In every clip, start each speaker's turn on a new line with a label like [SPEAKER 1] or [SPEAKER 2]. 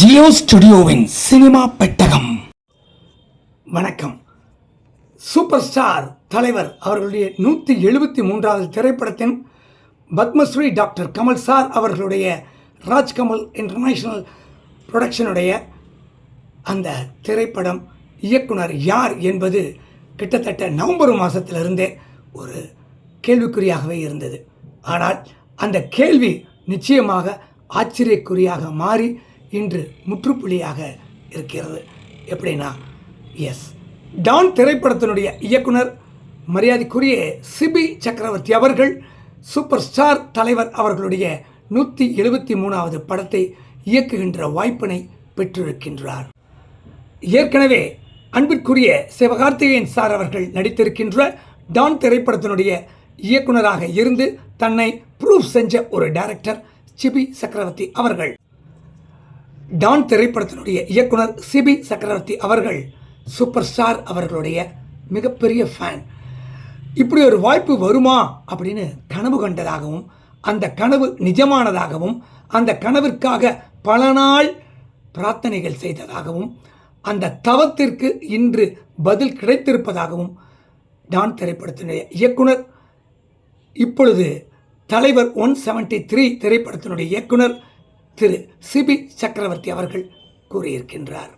[SPEAKER 1] Jio ஸ்டுடியோவின் cinema பெட்டகம். வணக்கம். Super star தலைவர் அவர்களுடைய நூற்றி எழுபத்தி மூன்றாவது திரைப்படத்தின் பத்மஸ்ரீ டாக்டர் கமல் சார் அவர்களுடைய ராஜ்கமல் இன்டர்நேஷனல் புரொடக்ஷனுடைய அந்த திரைப்படம் இயக்குனர் யார் என்பது கிட்டத்தட்ட நவம்பர் மாதத்திலிருந்தே ஒரு கேள்விக்குறியாகவே இருந்தது. ஆனால் அந்த கேள்வி நிச்சயமாக ஆச்சரியக்குறியாக மாறி இன்று முற்றுப்புள்ளியாக இருக்கிறது. எப்படின்னா எஸ். டான் திரைப்படத்தினுடைய இயக்குனர் மரியாதைக்குரிய சிபி சக்கரவர்த்தி அவர்கள் சூப்பர் ஸ்டார் தலைவர் அவர்களுடைய நூற்றி எழுபத்தி மூணாவது படத்தை இயக்குகின்ற வாய்ப்பினை பெற்றிருக்கின்றார். ஏற்கனவே அன்பிற்குரிய சிவகார்த்திகேயன் சார் அவர்கள் நடித்திருக்கின்ற டான் திரைப்படத்தினுடைய இயக்குனராக இருந்து தன்னை ப்ரூஃப் செஞ்ச ஒரு டைரக்டர் சிபி சக்கரவர்த்தி அவர்கள். டான் திரைப்படத்தினுடைய இயக்குனர் சிபி சக்கரவர்த்தி அவர்கள் சூப்பர் ஸ்டார் அவர்களுடைய மிகப்பெரிய ஃபேன் இப்படி ஒரு வாய்ப்பு வருமா அப்படின்னு கனவு கண்டதாகவும் அந்த கனவு நிஜமானதாகவும் அந்த கனவிற்காக பல நாள் பிரார்த்தனைகள் செய்ததாகவும் அந்த தவத்திற்கு இன்று பதில் கிடைத்திருப்பதாகவும் டான் திரைப்படத்தினுடைய இயக்குனர் இப்பொழுது தலைவர் ஒன் செவன்டி த்ரீ திரைப்படத்தினுடைய இயக்குனர் திரு சிபி சக்கரவர்த்தி அவர்கள் கூறியிருக்கின்றார்.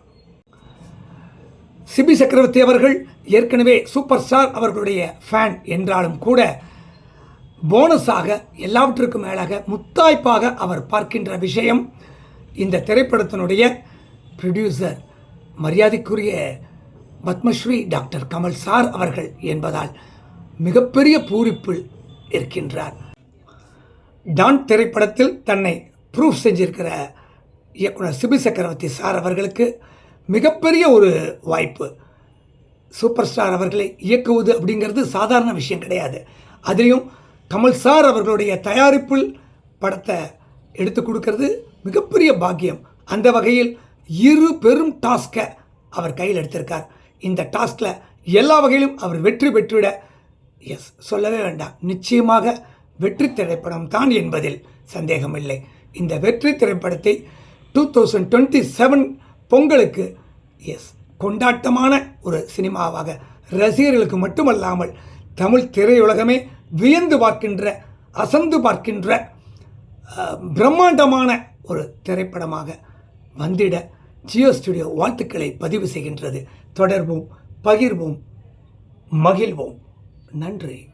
[SPEAKER 1] சிபி சக்கரவர்த்தி அவர்கள் ஏற்கனவே சூப்பர் ஸ்டார் அவர்களுடைய ஃபேன் என்றாலும் கூட போனஸாக எல்லாவற்றுக்கும் மேலாக முத்தாய்ப்பாக அவர் பார்க்கின்ற விஷயம் இந்த திரைப்படத்தினுடைய ப்ரொடியூசர் மரியாதைக்குரிய பத்மஸ்ரீ டாக்டர் கமல் சார் அவர்கள் என்பதால் மிகப்பெரிய பூரிப்பில் இருக்கின்றார். டான் திரைப்படத்தில் தன்னை ப்ரூஃப் செஞ்சிருக்கிற இயக்குனர் சிபி சக்கரவர்த்தி சார் அவர்களுக்கு மிகப்பெரிய ஒரு வாய்ப்பு. சூப்பர் ஸ்டார் அவர்களை இயக்குவது அப்படிங்கிறது சாதாரண விஷயம் கிடையாது. அதுலேயும் கமல் சார் அவர்களுடைய தயாரிப்பில் படத்தை எடுத்து கொடுக்கறது மிகப்பெரிய பாக்கியம். அந்த வகையில் இரு பெரும் டாஸ்கை அவர் கையில் எடுத்திருக்கார். இந்த டாஸ்கில் எல்லா வகையிலும் அவர் வெற்றி பெற்றுவிட எஸ் சொல்லவே வேண்டாம். நிச்சயமாக வெற்றி திரைப்படம் தான் என்பதில் சந்தேகமில்லை. இந்த வெற்றி திரைப்படத்தை டூ தௌசண்ட் டுவெண்ட்டி செவன் பொங்கலுக்கு எஸ் கொண்டாட்டமான ஒரு சினிமாவாக ரசிகர்களுக்கு மட்டுமல்லாமல் தமிழ் திரையுலகமே வியந்து பார்க்கின்ற அசந்து பார்க்கின்ற பிரம்மாண்டமான ஒரு திரைப்படமாக வந்திட ஜியோ ஸ்டுடியோ வாழ்த்துக்களை பதிவு செய்கின்றது. தொடர்வோம் பகிர்வோம் மகிழ்வோம். நன்றி.